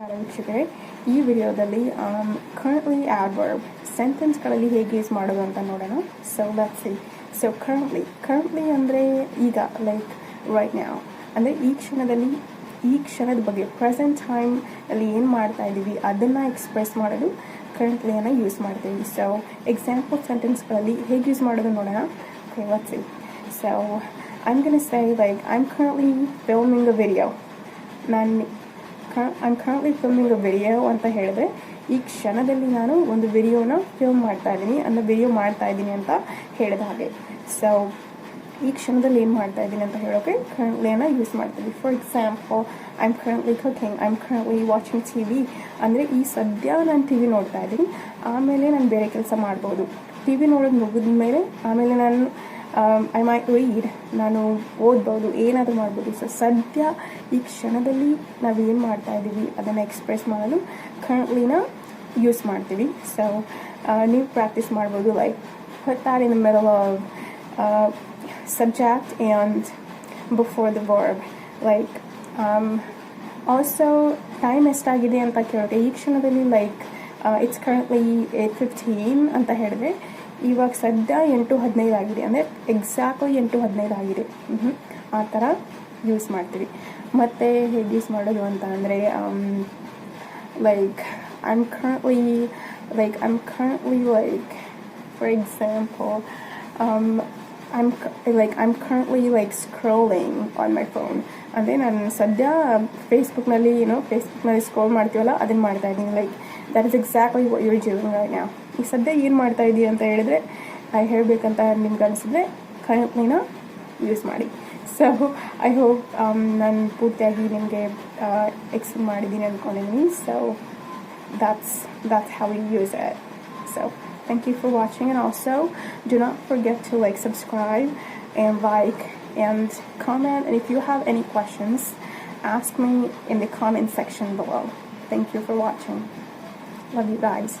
ವೀಕ್ಷಕರೇ ಈ ವಿಡಿಯೋದಲ್ಲಿ ಕರೆಂಟ್ಲಿ ಆಡ್ವರ್ಬ್ ಸೆಂಟೆನ್ಸ್ಗಳಲ್ಲಿ ಹೇಗೆ ಯೂಸ್ ಮಾಡೋದು ಅಂತ ನೋಡೋಣ. So let's see so currently currently ಅಂದರೆ ಈಗ ಲೈಕ್ ರೈಟ್ ನಾವು ಅಂದರೆ ಈ ಕ್ಷಣದಲ್ಲಿ, ಈ ಕ್ಷಣದ ಬಗ್ಗೆ ಪ್ರೆಸೆಂಟ್ ಟೈಮ್ ಅಲ್ಲಿ ಏನು ಮಾಡ್ತಾ ಇದ್ದೀವಿ, ಅದನ್ನು ಎಕ್ಸ್ಪ್ರೆಸ್ ಮಾಡಲು ಕರೆಂಟ್ಲಿಯನ್ನು ಯೂಸ್ ಮಾಡ್ತೀವಿ. ಸೊ ಎಕ್ಸಾಂಪಲ್ ಸೆಂಟೆನ್ಸ್ಗಳಲ್ಲಿ ಹೇಗೆ ಯೂಸ್ ಮಾಡೋದು ನೋಡೋಣ. Okay let's see so I'm gonna say like I am currently filming a video ನಾನು I'm currently filming a video ಅಂತ ಹೇಳಿದ್ರೆ, ಈ ಕ್ಷಣದಲ್ಲಿ ನಾನು ಒಂದು ವಿಡಿಯೋನ ಫಿಲ್ಮ್ ಮಾಡ್ತಾ ಇದ್ದೀನಿ, ಅನ್ನ ವಿಡಿಯೋ ಮಾಡ್ತಾ ಇದ್ದೀನಿ ಅಂತ ಹೇಳಿದ ಹಾಗೆ. ಸೊ ಈ ಕ್ಷಣದಲ್ಲಿ ಏನು ಮಾಡ್ತಾ ಇದ್ದೀನಿ ಅಂತ ಹೇಳೋಕೆ ಕರೆಂಟ್ಲಿಯನ್ನು ಯೂಸ್ ಮಾಡ್ತೀವಿ for example I am currently cooking I am currently watching T V ಅಂದರೆ ಈ ಸದ್ಯ ನಾನು ಟಿ ವಿ ನೋಡ್ತಾ ಇದ್ದೀನಿ. ಆಮೇಲೆ ನಾನು ಬೇರೆ ಕೆಲಸ ಮಾಡ್ಬೋದು. ಟಿ ವಿ ನೋಡೋದು ಮುಗಿದ ಮೇಲೆ ಆಮೇಲೆ ನಾನು ಐ ಮೈ ರೀಡ್ ನಾನು ಓದ್ಬೋದು ಏನಾದರೂ ಮಾಡ್ಬೋದು. ಸೊ ಸದ್ಯ ಈ ಕ್ಷಣದಲ್ಲಿ ನಾವು ಏನು ಮಾಡ್ತಾ ಇದ್ದೀವಿ ಅದನ್ನು ಎಕ್ಸ್ಪ್ರೆಸ್ ಮಾಡಲು ಕರೆಂಟ್ಲಿನ ಯೂಸ್ ಮಾಡ್ತೀವಿ. ಸೊ ನೀವು ಪ್ರಾಕ್ಟೀಸ್ ಮಾಡ್ಬೋದು. Like put in subject and before the verb. Like um, also time ಎಷ್ಟಾಗಿದೆ ಅಂತ ಕೇಳಿದೆ ಈ ಕ್ಷಣದಲ್ಲಿ like it's currently eight fifteen ಅಂತ ಹೇಳಿದ್ರೆ ಇವಾಗ ಸದ್ಯ ಎಂಟು ಹದಿನೈದು ಆಗಿದೆ. ಅಂದರೆ ಎಕ್ಸಾಕ್ಟ್ ಎಂಟು ಹದಿನೈದು ಆಗಿದೆ. ಆ ಥರ ಯೂಸ್ ಮಾಡ್ತೀವಿ. ಮತ್ತು ಹೇಗೆ ಯೂಸ್ ಮಾಡೋದು ಅಂತ ಅಂದರೆ like I'm am uh like I'm am uh like for example I'm like, I'm currently, like, scrolling on my phone. ಅಂದರೆ ನಾನು ಸದ್ಯ ಫೇಸ್ಬುಕ್ನಲ್ಲಿ ಏನೋ ಫೇಸ್ಬುಕ್ನಲ್ಲಿ ಸ್ಕ್ರೋಲ್ ಮಾಡ್ತೀವಲ್ಲ ಅದನ್ನು ಮಾಡ್ತಾ ಇದ್ದೀನಿ. Like that is exactly you're doing right now ಈಗ ಸದ್ಯ ಏನು ಮಾಡ್ತಾ ಇದ್ದೀವಿ ಅಂತ ಹೇಳಿದ್ರೆ ಹೇಳಬೇಕಂತ ನಿಮ್ಗೆ ಅನಿಸಿದ್ರೆ ಕರೆಂಟ್ಲಿನ ಯೂಸ್ ಮಾಡಿ. ಸೊ ಐ ಹೋಪ್ ನಾನು ಪೂರ್ತಿಯಾಗಿ ನಿಮಗೆ ಎಕ್ಸ್ಪ್ಲೇನ್ ಮಾಡಿದ್ದೀನಿ ಅಂದ್ಕೊಂಡಿದ್ದೀನಿ so that's that's how we use it. So thank you for watching and also do not forget to like subscribe and like and comment and if you have any questions ask me in the comment section below. Thank you for watching. Love you guys